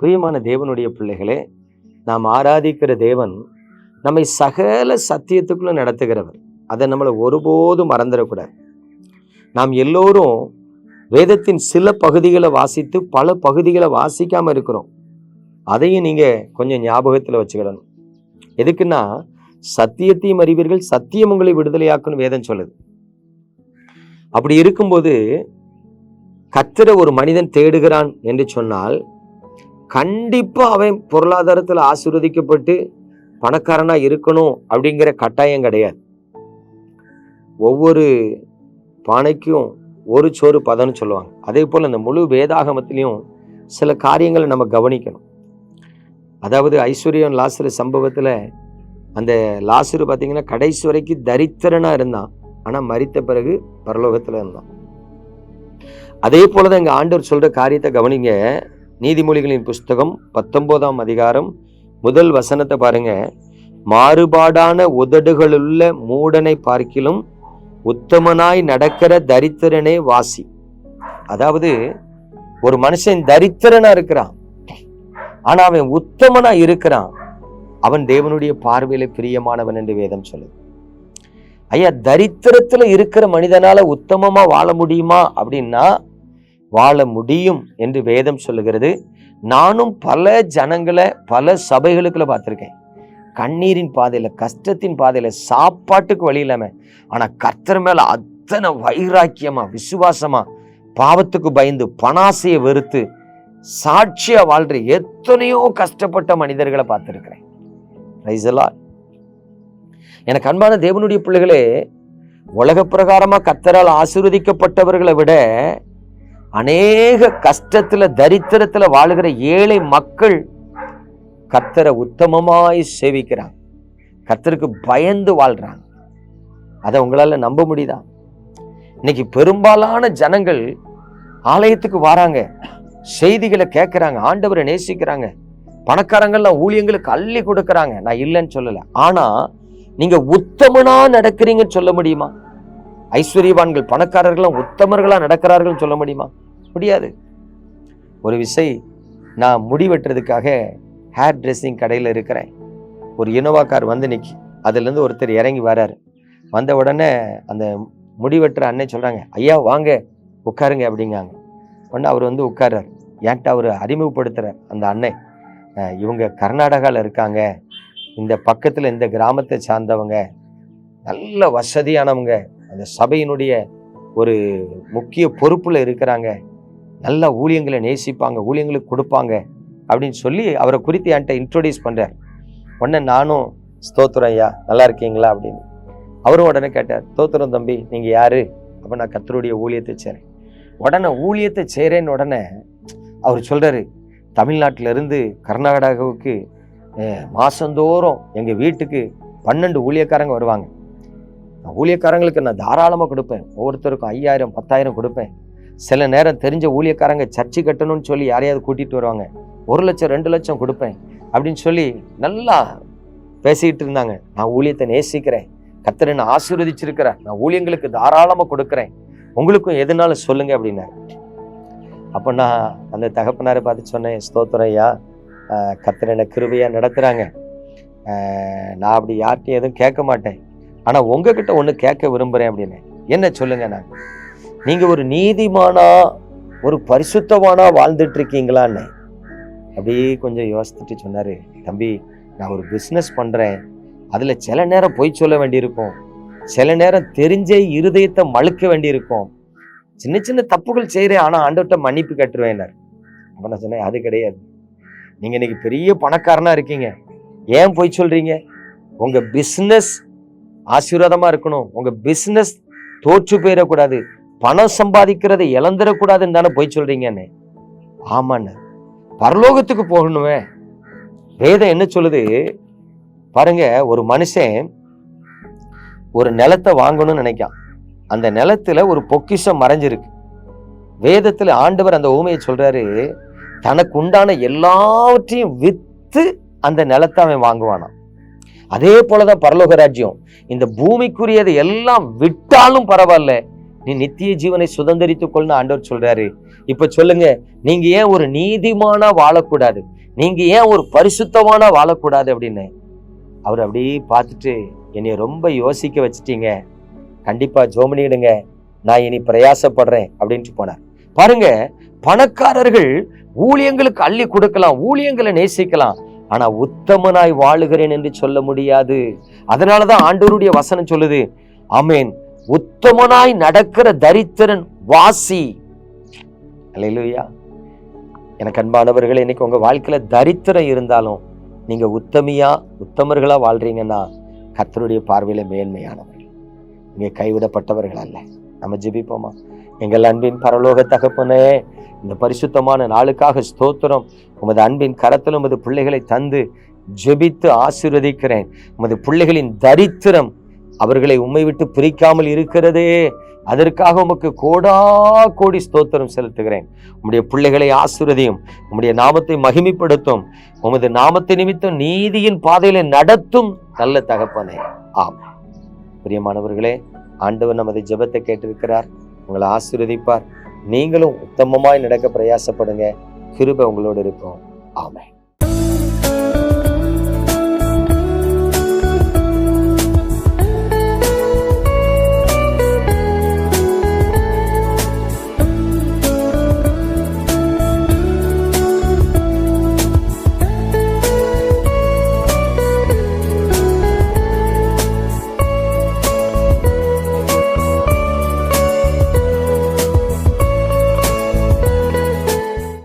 பிரியமான தேவனுடைய பிள்ளைகளே நாம் ஆராதிக்கிற தேவன் நம்மை சகல சத்தியத்துக்குள்ளே நடத்துகிறவர். அதை நம்மளை ஒருபோதும் மறந்துடக்கூடாது. நாம் எல்லோரும் வேதத்தின் சில பகுதிகளை வாசித்து பல பகுதிகளை வாசிக்காமல் இருக்கிறோம். அதையும் நீங்கள் கொஞ்சம் ஞாபகத்தில் வச்சுக்கிடணும். எதுக்குன்னா சத்தியத்தையும் அறிவீர்கள் சத்தியம் உங்களை விடுதலையாக்குன்னு வேதம் சொல்லுது. அப்படி இருக்கும்போது கத்திர ஒரு மனிதன் தேடுகிறான் என்று சொன்னால் கண்டிப்பாக அவன் பொருளாதாரத்தில் ஆசீர்வதிக்கப்பட்டு பணக்காரனாக இருக்கணும் அப்படிங்கிற கட்டாயம் கிடையாது. ஒவ்வொரு பானைக்கும் ஒரு சோறு பதம்னு சொல்லுவாங்க. அதே போல் இந்த முழு வேதாகமத்திலையும் சில காரியங்களை நம்ம கவனிக்கணும். அதாவது ஐஸ்வர்யம் லாசரு சம்பவத்தில் அந்த லாசரு பார்த்தீங்கன்னா கடைசி வரைக்கும் தரித்திரனாக இருந்தான். ஆனால் மறித்த பிறகு பரலோகத்தில் இருந்தான். அதே போல தான் எங்கள் ஆண்டவர் சொல்கிற காரியத்தை கவனிங்க. நீதிமொழிகளின் புஸ்தகம் பத்தொன்பதாம் அதிகாரம் முதல் வசனத்தை பாருங்க. மாறுபாடான உதடுகளுள்ள மூடனை பார்க்கிலும் உத்தமனாய் நடக்கிற தரித்திரனே வாசி. அதாவது ஒரு மனுஷன் தரித்திரனா இருக்கிறான். ஆனா அவன் உத்தமனா இருக்கிறான். அவன் தேவனுடைய பார்வையில பிரியமானவன் என்று வேதம் சொல்லுது. ஐயா தரித்திரத்துல இருக்கிற மனிதனால உத்தமமா வாழ முடியுமா? அப்படின்னா வாழ முடியும் என்று வேதம் சொல்லுகிறது. நானும் பல ஜனங்களை பல சபைகளுக்குள்ள பார்த்துருக்கேன். கண்ணீரின் பாதையில் கஷ்டத்தின் பாதையில் சாப்பாட்டுக்கு வழி இல்லாமல் ஆனால் கர்த்தர் மேலே அத்தனை வைராக்கியமாக விசுவாசமாக பாவத்துக்கு பயந்து பணாசையை வெறுத்து சாட்சியாக வாழ்கிற எத்தனையோ கஷ்டப்பட்ட மனிதர்களை பார்த்துருக்கிறேன். எனக்கு அன்பான தேவனுடைய பிள்ளைகளே உலக பிரகாரமாக கத்தரால் ஆசீர்வதிக்கப்பட்டவர்களை விட அநேக கஷ்டத்துல தரித்திரத்துல வாழுகிற ஏழை மக்கள் கத்தரை உத்தமமாய் சேவிக்கிறாங்க. கத்தருக்கு பயந்து வாழ்றாங்க. அதை உங்களால நம்ப முடியுதா? இன்னைக்கு பெரும்பாலான ஜனங்கள் ஆலயத்துக்கு வராங்க. செய்திகளை கேட்குறாங்க ஆண்டவரை நேசிக்கிறாங்க. பணக்காரங்கள்லாம் ஊழியங்களுக்கு அள்ளி கொடுக்கறாங்க. நான் இல்லைன்னு சொல்லலை. ஆனா நீங்க உத்தமனா நடக்கிறீங்கன்னு சொல்ல முடியுமா? ஐஸ்வர்யவான்கள் பணக்காரர்களும் உத்தமர்களாக நடக்கிறார்கள் சொல்ல முடியுமா? முடியாது. ஒரு விசை நான் முடி வெட்டுறதுக்காக ஹேர் ட்ரெஸ்ஸிங் கடையில் இருக்கிறேன். ஒரு இனோவா கார் வந்து நிற்கி அதுலேருந்து ஒருத்தர் இறங்கி வராரு. வந்த உடனே அந்த முடி வெட்டுற அண்ணன் சொல்கிறாங்க ஐயா வாங்க உட்காருங்க அப்படிங்காங்க உடனே அவர் வந்து உட்கார்றார். ஏன்ட்ட அவர் அறிமுகப்படுத்துகிறார் அந்த அண்ணன் இவங்க கர்நாடகாவில் இருக்காங்க. இந்த பக்கத்தில் இந்த கிராமத்தை சார்ந்தவங்க. நல்ல வசதியானவங்க. அந்த சபையினுடைய ஒரு முக்கிய பொறுப்பில் இருக்கிறாங்க. நல்ல ஊழியங்களை நேசிப்பாங்க ஊழியங்களுக்கு கொடுப்பாங்க அப்படின்னு சொல்லி அவரை குறித்து என்கிட்ட இன்ட்ரோடியூஸ் பண்ணுறார் உடனே நானும் ஸ்தோத்திரம் ஐயா நல்லா இருக்கீங்களா? அப்படின்னு. அவரும் உடனே கேட்டார் ஸ்தோத்திரம் தம்பி நீங்கள் யார்? அப்போ நான் கத்தருடைய ஊழியத்தை செய்கிறேன் உடனே ஊழியத்தை செய்கிறேன்னு உடனே அவர் சொல்கிறாரு தமிழ்நாட்டிலேருந்து கர்நாடகாவுக்கு மாதந்தோறும் எங்கள் வீட்டுக்கு பன்னெண்டு ஊழியக்காரங்க வருவாங்க. நான் ஊழியக்காரங்களுக்கு நான் தாராளமாக கொடுப்பேன். ஒவ்வொருத்தருக்கும் ஐயாயிரம் பத்தாயிரம் கொடுப்பேன். சில நேரம் தெரிஞ்ச ஊழியக்காரங்க சர்ச்சு கட்டணும்னு சொல்லி யாரையாவது கூட்டிகிட்டு வருவாங்க. ஒரு லட்சம் ரெண்டு லட்சம் கொடுப்பேன் அப்படின்னு சொல்லி நல்லா பேசிக்கிட்டு இருந்தாங்க. நான் ஊழியத்தை நேசிக்கிறேன். கத்தரை நான் ஆசீர்வதிச்சிருக்கிறேன் நான் ஊழியங்களுக்கு தாராளமாக கொடுக்குறேன். உங்களுக்கும் எதுனாலும் சொல்லுங்க அப்படின்னாரு. அப்போ நான் அந்த தகப்பனாரை பார்த்து சொன்னேன் ஸ்தோத்திரம் ஐயா. கிருபையாக நடத்துகிறாங்க நான் அப்படி யார்கிட்டையும் எதுவும் கேட்க மாட்டேன். ஆனால் உங்ககிட்ட ஒன்று கேட்க விரும்புகிறேன் அப்படின்னு. என்ன சொல்லுங்க நான்? நீங்கள் ஒரு நீதிமானா ஒரு பரிசுத்தவானா வாழ்ந்துட்டு இருக்கீங்களான்னு அப்படியே கொஞ்சம் யோசித்துட்டு சொன்னார் தம்பி நான் ஒரு பிஸ்னஸ் பண்ணுறேன் அதில் சில நேரம் பொய் சொல்ல வேண்டியிருக்கும். சில நேரம் தெரிஞ்சே இருதயத்தை மழுக்க வேண்டியிருக்கும். சின்ன சின்ன தப்புகள் செய்கிறேன் ஆனால் ஆண்டவர்கிட்ட மன்னிப்பு கேட்டுருவேன்னார். அப்போ நான் சொன்னேன் அது கிடையாது. நீங்கள் இன்னைக்கு பெரிய பணக்காரனாக இருக்கீங்க. ஏன் போய் சொல்கிறீங்க உங்கள் பிஸ்னஸ் ஆசீர்வாதமாக இருக்கணும். உங்கள் பிஸ்னஸ் தோற்று போயிடக்கூடாது. பணம் சம்பாதிக்கிறதை இழந்துடக்கூடாதுன்னு தானே போய் சொல்கிறீங்கன்னு ஆமாண்ண. பரலோகத்துக்கு போகணுமே. வேதம் என்ன சொல்லுது? பாருங்க ஒரு மனுஷன் ஒரு நிலத்தை வாங்கணும்னு நினைக்கான். அந்த நிலத்துல ஒரு பொக்கிஷம் மறைஞ்சிருக்கு. வேதத்தில் ஆண்டவர் அந்த ஊமையை சொல்றாரு தனக்கு உண்டான எல்லாவற்றையும் விற்று அந்த நிலத்தை அவன் வாங்குவானான் அதே போலதான் பரலோக ராஜ்யம். இந்த பூமிக்குரியதை எல்லாம் விட்டாலும் பரவாயில்ல. நீ நித்திய ஜீவனை சுதந்திரித்துக் கொள்னு ஆண்டவர் சொல்றாரு. இப்ப சொல்லுங்க நீங்க ஏன் ஒரு நீதிமானா வாழக்கூடாது? நீங்க ஏன் ஒரு பரிசுத்தமானா வாழக்கூடாது அப்படின்னு? அவர் அப்படியே பார்த்துட்டு என்னை ரொம்ப யோசிக்க வச்சுட்டீங்க. கண்டிப்பா ஜோமனிடுங்க நான் இனி பிரயாசப்படுறேன் அப்படின்ட்டு போனார். பாருங்க பணக்காரர்கள் ஊழியங்களுக்கு அள்ளி கொடுக்கலாம் ஊழியங்களை நேசிக்கலாம். ஆனா உத்தமனாய் வாழுகிறேன் என்று சொல்ல முடியாது. அதனாலதான் ஆண்டவருடைய வசனம் சொல்லுது அமேன் உத்தமனாய் நடக்கிற தரித்திரன் வாசி. அல்லேலூயா. எனக்கு அன்பானவர்கள் இன்னைக்கு உங்க வாழ்க்கையில தரித்திரம் இருந்தாலும் நீங்க உத்தமியா உத்தமர்களா வாழ்றீங்கன்னா கத்தருடைய பார்வையில மேன்மையானவர்கள். நீங்க கைவிடப்பட்டவர்கள் அல்ல. நம்ம ஜெபிப்போமா? எங்கள் அன்பின் பரலோக தகப்பனே இந்த பரிசுத்தமான நாளுக்காக ஸ்தோத்திரம். உமது அன்பின் கரத்தில் உமது பிள்ளைகளை தந்து ஜெபித்து ஆசீர்வதிக்கிறேன். உமது பிள்ளைகளின் தரித்திரம் அவர்களை உம்மை விட்டு பிரிக்காமல் இருக்கிறதே. அதற்காக உமக்கு கோடா கோடி ஸ்தோத்திரம் செலுத்துகிறேன். உம்முடைய பிள்ளைகளை ஆசீர்வதியும் உம்முடைய நாமத்தை மகிமைப்படுத்தும் உமது நாமத்தை நிமித்தம் நீதியின் பாதையில நடத்தும் நல்ல தகப்பனே. ஆம் பிரியமானவர்களே ஆண்டவர் நமது ஜெபத்தை கேட்டிருக்கிறார். உங்களை ஆசீர்வதிப்பார். நீங்களும் உத்தமமாய் நடக்க பிரயாசப்படுங்க. கிருபை உங்களோடு இருக்கும். ஆமாம்